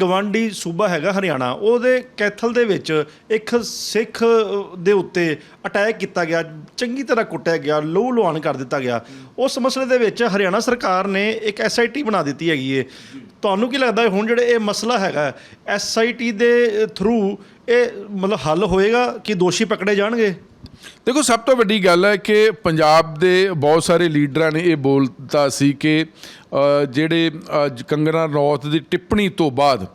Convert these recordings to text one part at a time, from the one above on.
ਗਵਾਂਡੀ ਸੂਬਾ ਹੈਗਾ ਹਰਿਆਣਾ, ਉਹਦੇ ਕੈਥਲ ਦੇ ਵਿੱਚ ਇੱਕ ਸਿੱਖ ਦੇ ਉੱਤੇ ਅਟੈਕ ਕੀਤਾ ਗਿਆ, ਚੰਗੀ ਤਰ੍ਹਾਂ ਕੁੱਟਿਆ ਗਿਆ, ਲੋਹ ਲੁਹਾਨ ਕਰ ਦਿੱਤਾ ਗਿਆ। ਉਸ ਮਸਲੇ ਦੇ ਵਿੱਚ ਹਰਿਆਣਾ ਸਰਕਾਰ ਨੇ ਇੱਕ ਐਸਆਈਟੀ ਬਣਾ ਦਿੱਤੀ ਹੈਗੀ ਏ। ਤੁਹਾਨੂੰ ਕੀ ਲੱਗਦਾ ਹੁਣ ਜਿਹੜੇ ਇਹ ਮਸਲਾ ਹੈਗਾ ਐਸਆਈਟੀ ਦੇ ਥਰੂ ਇਹ ਮਤਲਬ ਹੱਲ ਹੋਏਗਾ ਕਿ ਦੋਸ਼ੀ ਪਕੜੇ ਜਾਣਗੇ? ਦੇਖੋ, ਸਭ ਤੋਂ ਵੱਡੀ ਗੱਲ ਹੈ ਕਿ ਪੰਜਾਬ ਦੇ ਬਹੁਤ ਸਾਰੇ ਲੀਡਰਾਂ ਨੇ ਇਹ ਬੋਲਤਾ ਸੀ ਕਿ ਜਿਹੜੇ ਅੱਜ ਕੰਗਨਾ ਰਣੌਤ ਦੀ ਟਿੱਪਣੀ ਤੋਂ ਬਾਅਦ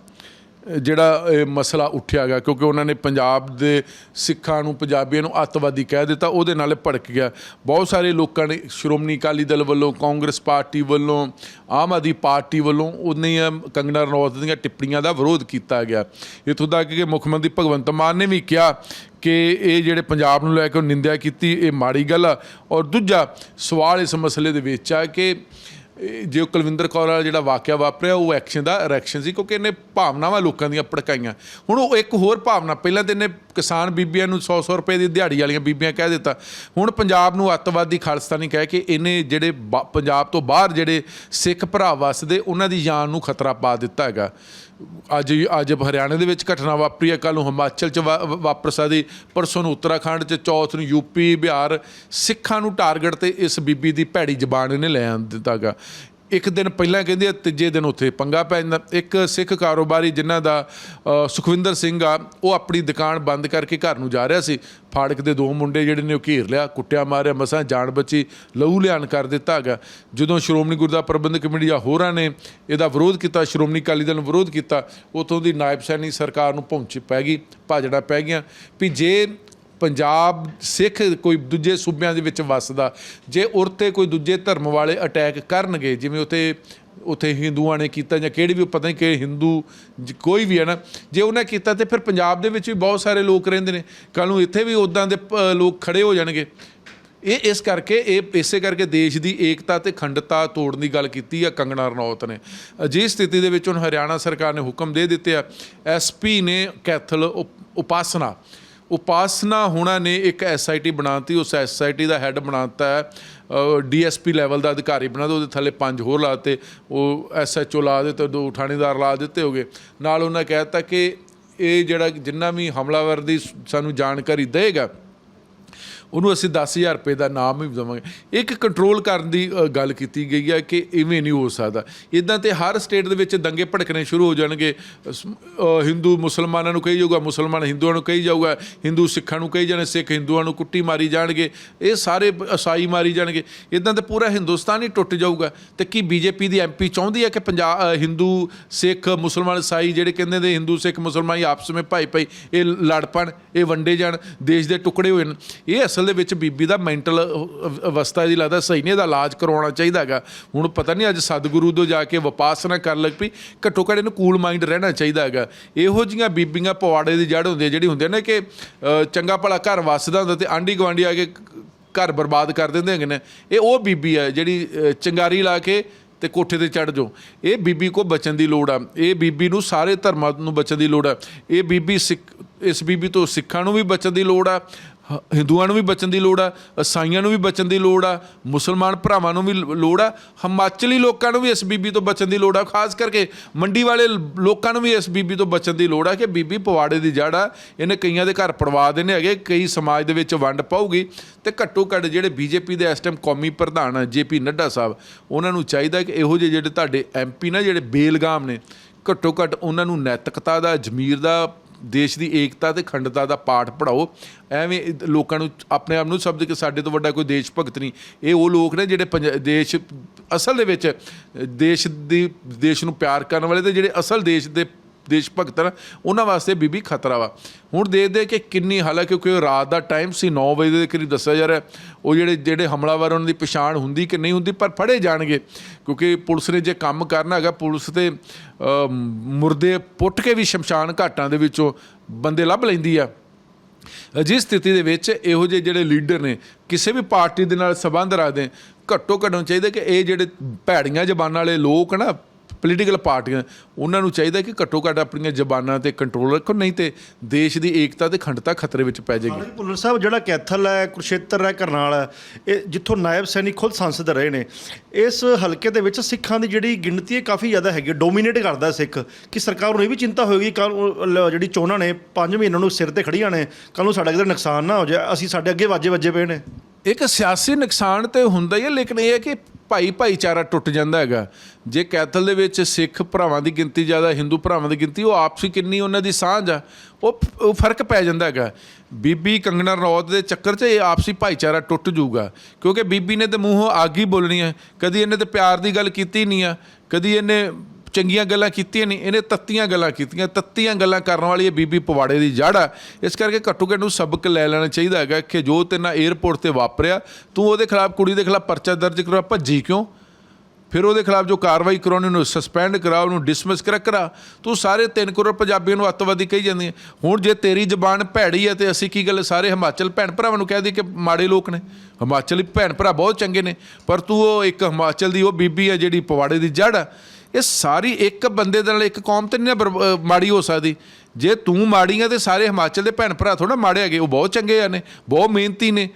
ਜਿਹੜਾ ਇਹ ਮਸਲਾ ਉੱਠਿਆ ਗਿਆ, ਕਿਉਂਕਿ ਉਹਨਾਂ ਨੇ ਪੰਜਾਬ ਦੇ ਸਿੱਖਾਂ ਨੂੰ, ਪੰਜਾਬੀਆਂ ਨੂੰ ਅੱਤਵਾਦੀ ਕਹਿ ਦਿੱਤਾ, ਉਹਦੇ ਨਾਲ ਇਹ ਭੜਕ ਗਿਆ। ਬਹੁਤ ਸਾਰੇ ਲੋਕਾਂ ਨੇ, ਸ਼੍ਰੋਮਣੀ ਅਕਾਲੀ ਦਲ ਵੱਲੋਂ, ਕਾਂਗਰਸ ਪਾਰਟੀ ਵੱਲੋਂ, ਆਮ ਆਦਮੀ ਪਾਰਟੀ ਵੱਲੋਂ ਉਹਨੀਆਂ ਕੰਗਨਾ ਰਣੌਤ ਦੀਆਂ ਟਿੱਪਣੀਆਂ ਦਾ ਵਿਰੋਧ ਕੀਤਾ ਗਿਆ। ਇੱਥੋਂ ਤੱਕ ਕਿ ਮੁੱਖ ਮੰਤਰੀ ਭਗਵੰਤ ਮਾਨ ਨੇ ਵੀ ਕਿਹਾ ਕਿ ਇਹ ਜਿਹੜੇ ਪੰਜਾਬ ਨੂੰ ਲੈ ਕੇ ਉਹ ਨਿੰਦਿਆ ਕੀਤੀ, ਇਹ ਮਾੜੀ ਗੱਲ ਆ। ਔਰ ਦੂਜਾ ਸਵਾਲ ਇਸ ਮਸਲੇ ਦੇ ਵਿੱਚ ਆ ਕਿ ਜੋ ਕੁਲਵਿੰਦਰ ਕੌਰ ਵਾਲਾ ਜਿਹੜਾ ਵਾਕਿਆ ਵਾਪਰਿਆ, ਉਹ ਐਕਸ਼ਨ ਦਾ ਰਿਐਕਸ਼ਨ ਸੀ ਕਿਉਂਕਿ ਇਹਨੇ ਭਾਵਨਾਵਾਂ ਲੋਕਾਂ ਦੀਆਂ ਭੜਕਾਈਆਂ। ਹੁਣ ਉਹ ਇੱਕ ਹੋਰ ਭਾਵਨਾ, ਪਹਿਲਾਂ ਤੇ ਇਹਨੇ ਕਿਸਾਨ ਬੀਬੀਆਂ ਨੂੰ 100-100 ਰੁਪਏ ਦੀ ਦਿਹਾੜੀ ਵਾਲੀਆਂ ਬੀਬੀਆਂ ਕਹਿ ਦਿੱਤਾ। ਹੁਣ ਪੰਜਾਬ ਨੂੰ ਅੱਤਵਾਦੀ ਖਾਲਿਸਤਾਨੀ ਕਹਿ ਕੇ ਇਹਨੇ ਜਿਹੜੇ ਬਾ- ਪੰਜਾਬ ਤੋਂ ਬਾਹਰ ਜਿਹੜੇ ਸਿੱਖ ਭਰਾ ਵਸਦੇ, ਉਹਨਾਂ ਦੀ ਜਾਨ ਨੂੰ ਖਤਰਾ ਪਾ ਦਿੱਤਾ ਹੈਗਾ। ਅੱਜ ਅੱਜ ਹਰਿਆਣਾ ਦੇ ਵਿੱਚ ਘਟਨਾ ਵਾਪਰੀ ਹੈ। ਕੱਲ ਨੂੰ ਹਿਮਾਚਲ ਚ ਵਾ- ਵਾਪਰ ਸਕਦੀ। ਪਰਸੋਂ ਨੂੰ ਉੱਤਰਾਖੰਡ ਚ, ਚੌਥ ਨੂੰ ਯੂਪੀ, ਬਿਹਾਰ ਸਿੱਖਾਂ ਨੂੰ ਟਾਰਗੇਟ ਤੇ ਇਸ ਬੀਬੀ ਦੀ ਭੈੜੀ ਜ਼ਬਾਨ ਇਹਨੇ ਲੈ ਆਂ ਦਿੱਤਾਗਾ ਇੱਕ ਦਿਨ ਪਹਿਲਾਂ ਕਹਿੰਦੇ ਆ, ਤੀਜੇ ਦਿਨ ਉੱਥੇ ਪੰਗਾ ਪੈ ਜਾਂਦਾ। ਇੱਕ ਸਿੱਖ ਕਾਰੋਬਾਰੀ ਜਿਨ੍ਹਾਂ ਦਾ ਸੁਖਵਿੰਦਰ ਸਿੰਘ ਆ, ਉਹ ਆਪਣੀ ਦੁਕਾਨ ਬੰਦ ਕਰਕੇ ਘਰ ਨੂੰ ਜਾ ਰਿਹਾ ਸੀ। ਫਾੜਕ ਦੇ ਦੋ ਮੁੰਡੇ ਜਿਹੜੇ ਨੇ ਉਹ ਘੇਰ ਲਿਆ, ਕੁੱਟਿਆ, ਮਾਰਿਆ, ਮਸਾਂ ਜਾਨ ਬਚੀ, ਲਹੂ ਲਿਆਣ ਕਰ ਦਿੱਤਾ ਹੈਗਾ। ਜਦੋਂ ਸ਼੍ਰੋਮਣੀ ਗੁਰਦਾ ਪ੍ਰਬੰਧਕ ਕਮੇਟੀ ਜਾਂ ਹੋਰਾਂ ਨੇ ਇਹਦਾ ਵਿਰੋਧ ਕੀਤਾ, ਸ਼੍ਰੋਮਣੀ ਅਕਾਲੀ ਦਲ ਨੂੰ ਵਿਰੋਧ ਕੀਤਾ ਉਤੋਂ ਦੀ ਨਾਇਬ ਸੈਣੀ ਸਰਕਾਰ ਨੂੰ ਪਹੁੰਚ ਪੈ ਗਈ, ਭਾਜੜਾ ਪੈ ਗਈਆਂ। ਵੀ ਜੇ ਪੰਜਾਬ ਸਿੱਖ ਕੋਈ ਦੂਜੇ ਸੂਬਿਆਂ ਦੇ ਵਿੱਚ ਵੱਸਦਾ, ਜੇ ਉਰਤੇ ਕੋਈ ਦੂਜੇ ਧਰਮ ਵਾਲੇ ਅਟੈਕ ਕਰਨਗੇ, ਜਿਵੇਂ ਉਤੇ ਉਥੇ ਹਿੰਦੂਆਂ ਨੇ ਕੀਤਾ ਜਾਂ ਕਿਹੜੀ ਵੀ, ਪਤਾ ਨਹੀਂ ਕਿ ਹਿੰਦੂ ਜ- ਕੋਈ ਵੀ ਹੈ ਨਾ, ਜੇ ਉਹਨੇ ਕੀਤਾ ਤੇ ਫਿਰ ਪੰਜਾਬ ਦੇ ਵਿੱਚ ਵੀ ਬਹੁਤ ਸਾਰੇ ਲੋਕ ਰਹਿੰਦੇ ਨੇ। ਕੱਲ ਨੂੰ ਇੱਥੇ ਵੀ ਉਦਾਂ ਦੇ ਪ- ਲੋਕ ਖੜੇ ਹੋ ਜਾਣਗੇ। ਇਹ ਇਸ ਕਰਕੇ, ਇਹ ਇਸੇ ਕਰਕੇ ਦੇਸ਼ ਦੀ ਏਕਤਾ ਤੇ ਅਖੰਡਤਾ ਤੋੜਨ ਦੀ ਗੱਲ ਕੀਤੀ ਆ ਕੰਗਣਾ ਰਣੌਤ ਨੇ। ਅਜਿਹੀ ਸਥਿਤੀ ਦੇ ਵਿੱਚ ਹੁਣ ਹਰਿਆਣਾ ਸਰਕਾਰ ਨੇ ਹੁਕਮ ਦੇ ਦਿੱਤੇ ਆ। ਐਸਪੀ ਨੇ ਕੈਥਲ ਉਪ- ਉਪਾਸਨਾ ਉਪਾਸਨਾ ਹੋਣਾ ਨੇ ਇੱਕ ਐਸਆਈਟੀ ਬਣਾਤੀ, ਉਸ ਐਸਆਈਟੀ ਦਾ ਹੈੱਡ ਬਣਾਤਾ ਹੈ। ਡੀਐਸਪੀ ਲੈਵਲ ਦਾ ਅਧਿਕਾਰੀ ਬਣਾ ਦੋ, ਉਹਦੇ ਥੱਲੇ ਪੰਜ ਹੋਰ ਲਾਤੇ ਉਹ ਐਸਐਚਓ ਲਾ ਦਿੱਤੇ, ਦੋ ਥਾਣੇਦਾਰ ਲਾ ਦਿੱਤੇ ਹੋਗੇ। ਨਾਲ ਉਹਨਾਂ ਕਹਿਤਾ ਕਿ ਇਹ ਜਿਹੜਾ ਜਿੰਨਾ ਵੀ ਹਮਲਾਵਰ ਦੀ ਸਾਨੂੰ ਜਾਣਕਾਰੀ ਦੇਗਾ ਉਹਨੂੰ ਅਸੀਂ 10000 ਰੁਪਏ ਦਾ ਨਾਮ ਵੀ ਦੇਵਾਂਗੇ। ਇੱਕ ਕੰਟਰੋਲ ਕਰਨ ਦੀ ਗੱਲ ਕੀਤੀ ਗਈ ਹੈ ਕਿ ਇਵੇਂ ਨਹੀਂ ਹੋ ਸਕਦਾ। ਇਦਾਂ ਤੇ ਹਰ ਸਟੇਟ ਦੇ ਵਿੱਚ ਦੰਗੇ ਭੜਕਣੇ ਸ਼ੁਰੂ ਹੋ ਜਾਣਗੇ। ਹਿੰਦੂ ਮੁਸਲਮਾਨਾਂ ਨੂੰ ਕਹੀ ਜਾਊਗਾ, ਮੁਸਲਮਾਨ ਹਿੰਦੂਆਂ ਨੂੰ ਕਹੀ ਜਾਊਗਾ, ਹਿੰਦੂ ਸਿੱਖਾਂ ਨੂੰ ਕਹੀ ਜਾਣੇ, ਸਿੱਖ ਹਿੰਦੂਆਂ ਨੂੰ ਕੁੱਟੀ ਮਾਰੀ ਜਾਣਗੇ। ਇਹ ਸਾਰੇ ਈਸਾਈ ਮਾਰੀ ਜਾਣਗੇ। ਇਦਾਂ ਤੇ ਪੂਰਾ ਹਿੰਦੁਸਤਾਨ ਹੀ ਟੁੱਟ ਜਾਊਗਾ। ਤੇ ਕੀ ਬੀਜੇਪੀ ਦੀ ਐਮਪੀ ਚਾਹੁੰਦੀ ਹੈ ਕਿ ਪੰਜਾਬ ਹਿੰਦੂ, ਸਿੱਖ, ਮੁਸਲਮਾਨ ਈਸਾਈ ਜਿਹੜੇ ਕਹਿੰਦੇ ਨੇ ਹਿੰਦੂ, ਸਿੱਖ, ਮੁਸਲਮਾਨ ਹੀ ਆਪਸ ਵਿੱਚ ਭਾਈ ਭਾਈ ਇਹ ਲੜ ਪਣ, ਇਹ ਵੰਡੇ ਜਾਣ, ਦੇਸ਼ ਦੇ ਟੁਕੜੇ ਹੋਏ ਨੇ ਇਹ ਅਸਲ ਦੇ ਵਿੱਚ ਬੀਬੀ ਦਾ ਮੈਂਟਲ ਅਵਸਥਾ ਦੀ ਲੱਗਦਾ ਸਹੀ ਨਹੀਂ, ਇਹਦਾ ਇਲਾਜ ਕਰਵਾਉਣਾ ਚਾਹੀਦਾ ਹੈਗਾ। ਹੁਣ ਪਤਾ ਨਹੀਂ ਅੱਜ ਸਤਿਗੁਰੂ ਤੋਂ ਜਾ ਕੇ ਵਿਪਾਸਨਾ ਕਰਨ ਲੱਗ ਪਈ, ਘੱਟੋ ਘੱਟ ਇਹਨੂੰ ਕੂਲ ਮਾਈਂਡ ਰਹਿਣਾ ਚਾਹੀਦਾ ਹੈਗਾ। ਇਹੋ ਜੀਆਂ ਬੀਬੀਆਂ ਪਵਾੜੇ ਦੀ ਜੜ ਹੁੰਦੀ ਹੈ ਜਿਹੜੀ ਹੁੰਦੀ ਹੈ ਨਾ ਕਿ ਚੰਗਾ ਭਲਾ ਘਰ ਵਸਦਾ ਹੁੰਦਾ ਤੇ ਆਂਢੀ ਗੁਆਂਢੀ ਆ ਕੇ ਘਰ ਬਰਬਾਦ ਕਰ ਦਿੰਦੇ ਹੈਗੇ ਨੇ। ਇਹ ਉਹ ਬੀਬੀ ਹੈ ਜਿਹੜੀ ਚੰਗਾਰੀ ਲਾ ਕੇ ਤੇ ਕੋਠੇ ਤੇ ਚੜ ਜਾਓ। ਇਹ ਬੀਬੀ ਕੋ ਬਚਣ ਦੀ ਲੋੜ ਆ। ਇਹ ਬੀਬੀ ਨੂੰ ਸਾਰੇ ਧਰਮਾਂ ਨੂੰ ਬਚਣ ਦੀ ਲੋੜ ਆ। ਇਹ ਬੀਬੀ ਸਿੱਖ, ਇਸ ਬੀਬੀ ਤੋਂ ਸਿੱਖਾਂ ਨੂੰ ਵੀ ਬਚਣ ਦੀ ਲੋੜ ਆ। ਹਿੰਦੂਆਂ ਨੂੰ ਵੀ ਬਚਣ ਦੀ ਲੋੜ ਆ ਈਸਾਈਆਂ ਨੂੰ ਵੀ ਬਚਣ ਦੀ ਲੋੜ ਆ, ਮੁਸਲਮਾਨ ਭਰਾਵਾਂ ਨੂੰ ਵੀ ਲੋੜ ਆ, ਹਿਮਾਚਲੀ ਲੋਕਾਂ ਨੂੰ ਵੀ ਇਸ ਬੀਬੀ ਤੋਂ ਬਚਣ ਦੀ ਲੋੜ ਆ, ਖਾਸ ਕਰਕੇ ਮੰਡੀ ਵਾਲੇ ਲੋਕਾਂ ਨੂੰ ਵੀ ਇਸ ਬੀਬੀ ਤੋਂ ਬਚਣ ਦੀ ਲੋੜ ਆ ਕਿ ਬੀਬੀ ਪਵਾੜੇ ਦੀ ਜੜ ਆ, ਇਹਨੇ ਕਈਆਂ ਦੇ ਘਰ ਪੜਵਾ ਦੇਣੇ ਹੈਗੇ, ਕਈ ਸਮਾਜ ਦੇ ਵਿੱਚ ਵੰਡ ਪਾਊਗੀ ਤੇ ਘੱਟੋ ਘੱਟ ਜਿਹੜੇ ਬੀਜੇਪੀ ਦੇ ਇਸ ਟਾਈਮ ਕੌਮੀ ਪ੍ਰਧਾਨ ਆ ਜੇਪੀ ਨੱਡਾ ਸਾਹਿਬ, ਉਹਨਾਂ ਨੂੰ ਚਾਹੀਦਾ ਕਿ ਇਹੋ ਜਿਹੇ ਜਿਹੜੇ ਤੁਹਾਡੇ ਐਮਪੀ ਨਾ, ਜਿਹੜੇ ਬੇਲਗਾਮ ਨੇ, ਘੱਟੋ ਘੱਟ ਉਹਨਾਂ ਨੂੰ ਨੈਤਿਕਤਾ ਦਾ, ਜ਼ਮੀਰ ਦਾ ਦੇਸ਼ ਦੀ ਏਕਤਾ ਤੇ ਖੰਡਤਾ ਦਾ ਪਾਠ ਪੜਾਓ ਐਵੇਂ ਲੋਕਾਂ ਨੂੰ ਆਪਣੇ ਆਪ ਨੂੰ ਸਮਝ ਕੇ ਸਾਡੇ ਤੋਂ ਵੱਡਾ ਕੋਈ ਦੇਸ਼ ਭਗਤ ਨਹੀਂ ਇਹ ਉਹ ਲੋਕ ਨੇ ਜਿਹੜੇ ਪੰਜ- ਦੇਸ਼ ਅਸਲ ਦੇ ਵਿੱਚ ਦੇਸ਼ ਦੀ, ਦੇਸ਼ ਨੂੰ ਪਿਆਰ ਕਰਨ ਵਾਲੇ ਤੇ ਜਿਹੜੇ ਅਸਲ ਦੇਸ਼ ਦੇ ਦੇਸ਼ ਭਗਤ ਨਾ ਉਹਨਾਂ ਵਾਸਤੇ ਬੀਬੀ ਖਤਰਾ ਵਾ। ਹੁਣ ਦੇਖਦੇ ਕਿ ਕਿੰਨੀ, ਹਾਲਾਂਕਿ ਕਿਉਂਕਿ ਉਹ ਰਾਤ ਦਾ ਟਾਈਮ ਸੀ 9 ਵਜੇ ਦੇ ਕਰੀਬ ਦੱਸਿਆ ਜਾ ਰਿਹਾ ਉਹ ਜਿਹੜੇ ਜਿਹੜੇ ਹਮਲਾਵਰ ਉਹਨਾਂ ਦੀ ਪਛਾਣ ਹੁੰਦੀ ਕਿ ਨਹੀਂ ਹੁੰਦੀ, ਪਰ ਫੜੇ ਜਾਣਗੇ। ਕਿਉਂਕਿ ਪੁਲਿਸ ਨੇ ਜੇ ਕੰਮ ਕਰਨਾ ਹੈਗਾ, ਪੁਲਿਸ ਤੇ ਮੁਰਦੇ ਪੁੱਟ ਕੇ ਵੀ ਸ਼ਮਸ਼ਾਨ ਘਾਟਾਂ ਦੇ ਵਿੱਚੋਂ ਬੰਦੇ ਲੱਭ ਲੈਂਦੀ ਆ। ਅਜਿਹੀ ਸਥਿਤੀ ਦੇ ਵਿੱਚ ਇਹੋ ਜਿਹੇ ਜਿਹੜੇ ਲੀਡਰ ਨੇ, ਕਿਸੇ ਵੀ ਪਾਰਟੀ ਦੇ ਨਾਲ ਸੰਬੰਧ ਰੱਖਦੇ ਘੱਟੋ ਘੱਟ ਚਾਹੀਦਾ ਕਿ ਇਹ ਜਿਹੜੇ ਭੈੜੀਆਂ ਜ਼ਬਾਨਾਂ ਵਾਲੇ ਲੋਕ ਨਾ ਪੋਲੀਟੀਕਲ ਪਾਰਟੀਆਂ ਉਹਨਾਂ ਨੂੰ ਚਾਹੀਦਾ ਕਿ ਘੱਟੋ ਘੱਟ ਆਪਣੀਆਂ ਜ਼ਬਾਨਾਂ ਤੇ ਕੰਟਰੋਲ ਰੱਖੋ ਨਹੀਂ ਤੇ ਦੇਸ਼ ਦੀ ਏਕਤਾ ਤੇ ਅਖੰਡਤਾ ਖਤਰੇ ਵਿੱਚ ਪੈ ਜਾਏਗੀ। ਭੁੱਲਰ ਸਾਹਿਬ ਜਿਹੜਾ ਕੈਥਲ ਹੈ ਕੁਰਸ਼ੇਤਰ ਹੈ ਕਰਨਾਲ ਹੈ ਇਹ ਜਿੱਥੋਂ ਨਾਇਬ ਸੈਨਿਕ ਖੁਦ ਸੰਸਦ ਰਹੇ ਨੇ ਇਸ ਹਲਕੇ ਦੇ ਵਿੱਚ ਸਿੱਖਾਂ ਦੀ ਜਿਹੜੀ ਗਿਣਤੀ ਹੈ ਕਾਫੀ ਜ਼ਿਆਦਾ ਹੈਗੀ ਡੋਮੀਨੇਟ ਕਰਦਾ ਸਿੱਖ। ਕਿ ਸਰਕਾਰ ਨੂੰ ਇਹ ਵੀ ਚਿੰਤਾ ਹੋਏਗੀ ਜਿਹੜੀ ਚੋਣਾਂ ਨੇ 5 ਮਹੀਨਿਆਂ ਨੂੰ ਸਿਰ ਤੇ ਖੜੀਆਂ ਨੇ ਕੱਲ ਨੂੰ ਸਾਡਾ ਕਿਤੇ ਨੁਕਸਾਨ ਨਾ ਹੋ ਜਾਏ ਅਸੀਂ ਸਾਡੇ ਅੱਗੇ ਵਾਜੇ ਵੱਜੇ ਪਏ ਨੇ? ਇੱਕ ਸਿਆਸੀ ਨੁਕਸਾਨ ਤੇ ਹੁੰਦਾ ਹੀ ਹੈ ਲੇਕਿਨ ਇਹ ਹੈ ਕਿ ਭਾਈ ਭਾਈਚਾਰਾ ਟੁੱਟ ਜਾਂਦਾ ਹੈਗਾ। ਜੇ ਕੈਥਲ ਦੇ ਵਿੱਚ ਸਿੱਖ ਭਰਾਵਾਂ ਦੀ ਗਿਣਤੀ ਜ਼ਿਆਦਾ, ਹਿੰਦੂ ਭਰਾਵਾਂ ਦੀ ਗਿਣਤੀ, ਉਹ ਆਪਸੀ ਕਿੰਨੀ ਉਹਨਾਂ ਦੀ ਸਾਂਝ ਆ, ਉਹ ਫ਼ਰਕ ਪੈ ਜਾਂਦਾ ਹੈਗਾ। ਬੀਬੀ ਕੰਗਣਾ ਰੌਤ ਦੇ ਚੱਕਰ 'ਚ ਇਹ ਆਪਸੀ ਭਾਈਚਾਰਾ ਟੁੱਟ ਜਾਊਗਾ। ਕਿਉਂਕਿ ਬੀਬੀ ਨੇ ਤੇ ਮੂੰਹੋਂ ਆਗ ਹੀ ਬੋਲਣੀ ਹੈ। ਕਦੀ ਇਹਨੇ ਤੇ ਪਿਆਰ ਦੀ ਗੱਲ ਕੀਤੀ ਨਹੀਂ ਆ। ਕਦੀ ਇਹਨੇ ਚੰਗੀਆਂ ਗੱਲਾਂ ਕੀਤੀਆਂ ਨਹੀਂ, ਇਹਨੇ ਤੱਤੀਆਂ ਗੱਲਾਂ ਕੀਤੀਆਂ। ਤੱਤੀਆਂ ਗੱਲਾਂ ਕਰਨ ਵਾਲੀ ਇਹ ਬੀਬੀ ਪਵਾੜੇ ਦੀ ਜੜ ਆ। ਇਸ ਕਰਕੇ ਘੱਟੋ ਘੱਟ ਨੂੰ ਸਬਕ ਲੈ ਲੈਣਾ ਚਾਹੀਦਾ ਹੈਗਾ ਕਿ ਜੋ ਤੇਨਾਂ 에ਅਰਪੋਰਟ ਤੇ ਵਾਪਰਿਆ, ਤੂੰ ਉਹਦੇ ਖਿਲਾਫ, ਕੁੜੀ ਦੇ ਖਿਲਾਫ ਪਰਚਾ ਦਰਜ ਕਰਵਾ ਭੱਜੀ ਕਿਉਂ? ਫਿਰ ਉਹਦੇ ਖਿਲਾਫ ਜੋ ਕਾਰਵਾਈ ਕਰਾਉਣੀ, ਉਹਨੂੰ ਸਸਪੈਂਡ ਕਰਾ, ਉਹਨੂੰ ਡਿਸਮਿਸ ਕਰਾ ਕਰਾ। ਤੂੰ ਸਾਰੇ 3 ਕਰੋੜ ਪੰਜਾਬੀਆਂ ਨੂੰ ਅੱਤਵਾਦੀ ਕਹੀ ਜਾਂਦੀ ਹੈ। ਹੁਣ ਜੇ ਤੇਰੀ ਜ਼ਬਾਨ ਭੈੜੀ ਹੈ ਤੇ ਅਸੀਂ ਕੀ ਗੱਲ, ਸਾਰੇ ਹਿਮਾਚਲ ਭੈਣ ਭਰਾਵਾਂ ਨੂੰ ਕਹਿ ਦਈਏ ਕਿ ਮਾੜੇ ਲੋਕ ਨੇ। ਹਿਮਾਚਲੀ ਭੈਣ ਭਰਾ ਬਹੁਤ ਚੰਗੇ ਨੇ, ਪਰ ਤੂੰ ਉਹ ਇੱਕ ਹਿਮਾਚਲ ਦੀ ਉਹ ਬੀਬੀ ਹੈ ਜਿਹੜੀ ਪਵਾੜੇ ਦੀ ਜੜ ਆ। ਇਹ ਸਾਰੀ ਇੱਕ ਬੰਦੇ ਦੇ ਨਾਲ ਇੱਕ ਕੌਮ ਤੇ ਨਹੀਂ ਨਾ ਬਰਬ- ਮਾੜੀ ਹੋ ਸਕਦੀ। ਜੇ ਤੂੰ ਮਾੜੀ ਆ ਤੇ ਸਾਰੇ ਹਿਮਾਚਲ ਦੇ ਭੈਣ ਭਰਾ ਥੋੜਾ ਮਾੜੇ ਹੈਗੇ, ਉਹ ਬਹੁਤ ਚੰਗੇ ਆ ਨੇ, ਬਹੁਤ ਮਿਹਨਤੀ ਨੇ,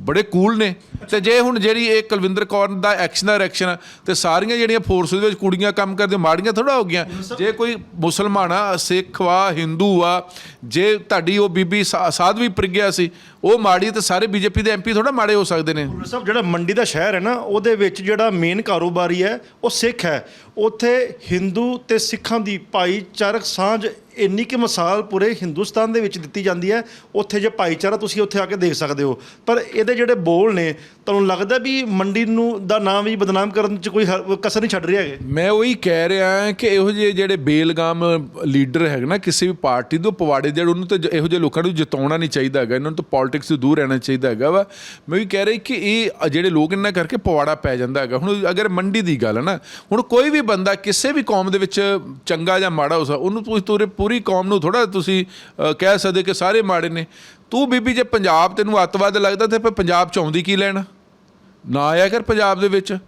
ਬੜੇ ਕੂਲ ਨੇ। ਤੇ ਜੇ ਹੁਣ ਜਿਹੜੀ ਇਹ ਕੁਲਵਿੰਦਰ ਕੌਰ ਦਾ ਐਕਸ਼ਨ ਦਾ ਰਿਐਕਸ਼ਨ ਆ, ਤੇ ਸਾਰੀਆਂ ਜਿਹੜੀਆਂ ਫੋਰਸ ਦੇ ਵਿੱਚ ਕੁੜੀਆਂ ਕੰਮ ਕਰਦੀਆਂ ਮਾੜੀਆਂ ਥੋੜਾ ਹੋ ਗਈਆਂ। ਜੇ ਕੋਈ ਮੁਸਲਮਾਨ ਆ, ਸਿੱਖ ਵਾ, ਹਿੰਦੂ ਆ, ਜੇ ਤੁਹਾਡੀ ਉਹ ਬੀਬੀ ਸਾਧਵੀ ਪ੍ਰਗਿਆ ਸੀ ਉਹ ਮਾੜੀ ਤੇ ਸਾਰੇ ਬੀਜੇਪੀ ਦੇ ਐਮਪੀ ਥੋੜਾ ਮਾੜੇ ਹੋ ਸਕਦੇ ਨੇ। ਭੁੱਲਰ ਸਾਹਿਬ ਜਿਹੜਾ ਮੰਡੀ ਦਾ ਸ਼ਹਿਰ ਹੈ ਨਾ ਉਹਦੇ ਵਿੱਚ ਜਿਹੜਾ ਮੇਨ ਕਾਰੋਬਾਰੀ ਹੈ ਉਹ ਸਿੱਖ ਹੈ। ਉੱਥੇ ਹਿੰਦੂ ਤੇ ਸਿੱਖਾਂ ਦੀ ਭਾਈਚਾਰਕ ਸਾਂਝ ਇੰਨੀ ਕਿ ਮਿਸਾਲ ਪੂਰੇ ਹਿੰਦੁਸਤਾਨ ਦੇ ਵਿੱਚ ਦਿੱਤੀ ਜਾਂਦੀ ਹੈ। ਉੱਥੇ ਜੇ ਭਾਈਚਾਰਾ ਤੁਸੀਂ ਉੱਥੇ ਆ ਕੇ ਦੇਖ ਸਕਦੇ ਹੋ। ਪਰ ਇਹਦੇ ਜਿਹੜੇ ਬੋਲ ਨੇ ਤੁਹਾਨੂੰ ਲੱਗਦਾ ਵੀ ਮੰਡੀ ਨੂੰ ਦਾ ਨਾਮ ਵੀ ਬਦਨਾਮ ਕਰਨ 'ਚ ਕੋਈ ਕਸਰ ਨਹੀਂ ਛੱਡ ਰਹੀ ਹੈਗੇ? ਮੈਂ ਉਹੀ ਕਹਿ ਰਿਹਾ ਹਾਂ ਕਿ ਇਹੋ ਜਿਹੇ ਜਿਹੜੇ ਬੇਲਗਾਮ ਲੀਡਰ ਹੈਗੇ ਨਾ ਕਿਸੇ ਵੀ ਪਾਰਟੀ ਦੇ ਪਵਾੜੇ ਜਿਹੜੇ ਉਹਨੂੰ ਤੇ ਇਹੋ ਜਿਹੇ ਲੋਕਾਂ ਨੂੰ ਜਿਤਾਉਣਾ ਨਹੀਂ ਚਾਹੀਦਾ ਹੈਗਾ ਇਹਨਾਂ ਨੂੰ ਤਾਂ ਪੋਲਿਟਿਕਸ ਤੋਂ ਦੂਰ ਰਹਿਣਾ ਚਾਹੀਦਾ ਹੈਗਾ ਵਾ। ਮੈਂ ਵੀ ਕਹਿ ਰਹੀ ਕਿ ਇਹ ਜਿਹੜੇ ਲੋਕ ਇਹਨਾਂ ਕਰਕੇ ਪਵਾੜਾ ਪੈ ਜਾਂਦਾ ਹੈਗਾ। ਹੁਣ ਅਗਰ ਮੰਡੀ ਦੀ ਗੱਲ ਹੈ ਨਾ, ਹੁਣ ਕੋਈ ਵੀ ਬੰਦਾ ਕਿਸੇ ਵੀ ਕੌਮ ਦੇ ਵਿੱਚ ਚੰਗਾ ਜਾਂ ਮਾੜਾ ਹੋ ਸਕਦਾ, ਉਹਨੂੰ ਤੁਸੀਂ ਪੂਰੇ ਪੂਰੀ ਕੌਮ ਨੂੰ ਥੋੜਾ ਤੁਸੀਂ ਕਹਿ ਸਕਦੇ ਕਿ ਸਾਰੇ ਮਾੜੇ ਨੇ। ਤੂੰ ਬੀਬੀ ਜੇ ਪੰਜਾਬ ਤੈਨੂੰ ਅੱਤਵਾਦ ਲੱਗਦਾ ਤੇ ਫਿਰ ਪੰਜਾਬ ਚ ਆਉਂਦੀ ਕੀ ਲੈਣਾ? ਨਾ ਆਇਆ ਕਰ ਪੰਜਾਬ ਦੇ ਵਿੱਚ।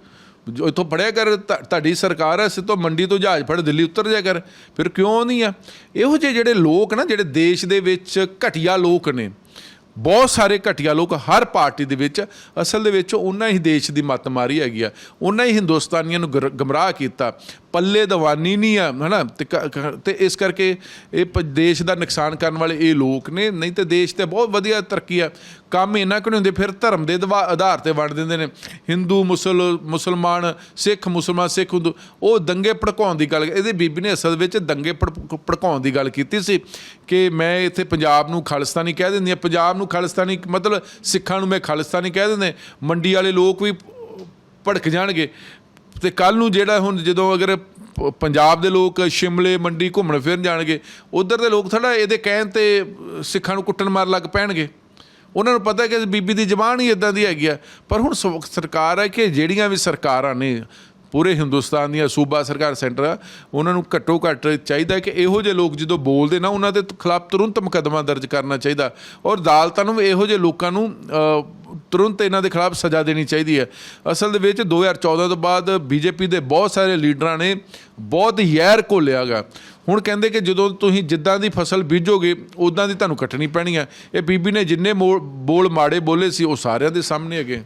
ਜੋ ਇੱਥੋਂ ਫੜਿਆ ਕਰ ਤੁ- ਤੁਹਾਡੀ ਸਰਕਾਰ ਹੈ ਸਿੱਧੋ ਮੰਡੀ ਤੋਂ ਜਹਾਜ਼ ਫੜ ਦਿੱਲੀ ਉਤਰ ਜਾ ਕਰ। ਫਿਰ ਕਿਉਂ ਨਹੀਂ ਆ? ਇਹੋ ਜਿਹੇ ਜਿਹੜੇ ਲੋਕ ਨਾ, ਜਿਹੜੇ ਦੇਸ਼ ਦੇ ਵਿੱਚ ਘਟੀਆ ਲੋਕ ਨੇ ਬਹੁਤ ਸਾਰੇ ਘਟੀਆ ਲੋਕ ਹਰ ਪਾਰਟੀ ਦੇ ਵਿੱਚ, ਅਸਲ ਦੇ ਵਿੱਚ ਉਹਨਾਂ ਹੀ ਦੇਸ਼ ਦੀ ਮੱਤ ਮਾਰੀ ਹੈਗੀ ਆ। ਉਹਨਾਂ ਹੀ ਹਿੰਦੁਸਤਾਨੀਆਂ ਨੂੰ ਗਰ- ਗਮਰਾਹ ਕੀਤਾ। ਪੱਲੇ ਦਵਾਨੀ ਨਹੀਂ ਆ, ਹਨਾ? ਤੇ ਕ- ਕ- ਤੇ ਇਸ ਕਰਕੇ ਇਹ ਪ- ਦੇਸ਼ ਦਾ ਨੁਕਸਾਨ ਕਰਨ ਵਾਲੇ ਇਹ ਲੋਕ ਨੇ, ਨਹੀਂ ਤੇ ਦੇਸ਼ ਤੇ ਬਹੁਤ ਵਧੀਆ ਤਰੱਕੀ ਆ। ਕੰਮ ਇਹਨਾਂ ਕਿ ਨਹੀਂ ਹੁੰਦੇ, ਫਿਰ ਧਰਮ ਦੇ ਦਵਾ- ਆਧਾਰ ਤੇ ਵੰਡ ਦਿੰਦੇ ਨੇ। ਹਿੰਦੂ, ਮੁਸਲ, ਮੁਸਲਮਾਨ, ਸਿੱਖ ਮੁਸਲਮਾਨ, ਸਿੱਖ, ਹਿੰਦੂ, ਉਹ ਦੰਗੇ ਭੜਕਾਉਣ ਦੀ ਗੱਲ ਇਹਦੇ ਬੀਬੀ ਨੇ ਅਸਲ ਵਿੱਚ ਦੰਗੇ ਭੜ- ਭੜਕਾਉਣ ਦੀ ਗੱਲ ਕੀਤੀ ਸੀ ਕਿ ਮੈਂ ਇੱਥੇ ਪੰਜਾਬ ਨੂੰ ਖਾਲਿਸਤਾਨੀ ਕਹਿ ਦਿੰਦੀ ਆ ਪੰਜਾਬ ਨੂੰ ਖਾਲਿਸਤਾਨੀ, ਮਤਲਬ ਸਿੱਖਾਂ ਨੂੰ ਮੈਂ ਖਾਲਿਸਤਾਨੀ ਕਹਿ ਦਿੰਦੇ ਮੰਡੀ ਵਾਲੇ ਲੋਕ ਵੀ ਭੜਕ ਜਾਣਗੇ। ਤੇ ਕੱਲ ਨੂੰ ਜਿਹੜਾ ਹੁਣ ਜਦੋਂ ਅਗਰ ਪੰਜਾਬ ਦੇ ਲੋਕ ਸ਼ਿਮਲੇ, ਮੰਡੀ ਘੁੰਮਣ ਫਿਰਨ ਜਾਣਗੇ, ਉਧਰ ਦੇ ਲੋਕ ਥੋੜਾ ਇਹਦੇ ਕਹਿਣ ਤੇ ਸਿੱਖਾਂ ਨੂੰ ਕੁੱਟਣ ਮਾਰ ਲੱਗ ਪੈਣਗੇ। ਉਹਨਾਂ ਨੂੰ ਪਤਾ ਕਿ ਬੀਬੀ ਦੀ ਜ਼ਬਾਨ ਹੀ ਇਦਾਂ ਦੀ ਹੈਗੀ ਆ। ਪਰ ਹੁਣ ਸ- ਸਰਕਾਰ ਹੈ ਕਿ ਜਿਹੜੀਆਂ ਵੀ ਸਰਕਾਰਾਂ ਨੇ, ਪੂਰੇ ਹਿੰਦੁਸਤਾਨ ਦੀਆਂ, ਸੂਬਾ ਸਰਕਾਰ ਸੈਂਟਰ ਉਹਨਾਂ ਨੂੰ ਘੱਟੋ ਘੱਟ ਚਾਹੀਦਾ ਕਿ ਇਹੋ ਜਿਹੇ ਲੋਕ ਜਦੋਂ ਬੋਲਦੇ ਨਾ, ਉਹਨਾਂ ਦੇ ਖਿਲਾਫ ਤੁਰੰਤ ਮੁਕੱਦਮਾ ਦਰਜ ਕਰਨਾ ਚਾਹੀਦਾ। ਔਰ ਅਦਾਲਤਾਂ ਨੂੰ ਵੀ ਇਹੋ ਜਿਹੇ ਲੋਕਾਂ ਨੂੰ ਤੁਰੰਤ ਇਹਨਾਂ ਦੇ ਖਿਲਾਫ ਸਜ਼ਾ ਦੇਣੀ ਚਾਹੀਦੀ ਹੈ। ਅਸਲ ਦੇ ਵਿੱਚ 2014 ਤੋਂ ਬਾਅਦ ਬੀਜੇਪੀ ਦੇ ਬਹੁਤ ਸਾਰੇ ਲੀਡਰਾਂ ਨੇ ਬਹੁਤ ਯੈਰ ਘੋਲਿਆਗਾ ਹੁਣ ਕਹਿੰਦੇ ਕਿ ਜਦੋਂ ਤੁਸੀਂ ਜਿੱਦਾਂ ਦੀ ਫਸਲ ਬੀਜੋਗੇ ਉਦਾਂ ਦੀ ਤੁਹਾਨੂੰ ਕੱਟਣੀ ਪੈਣੀ ਹੈ। ਇਹ ਬੀਬੀ ਨੇ ਜਿੰਨੇ ਮੋ- ਬੋਲ ਮਾੜੇ ਬੋਲੇ ਸੀ, ਉਹ ਸਾਰਿਆਂ ਦੇ ਸਾਹਮਣੇ ਹੈਗੇ।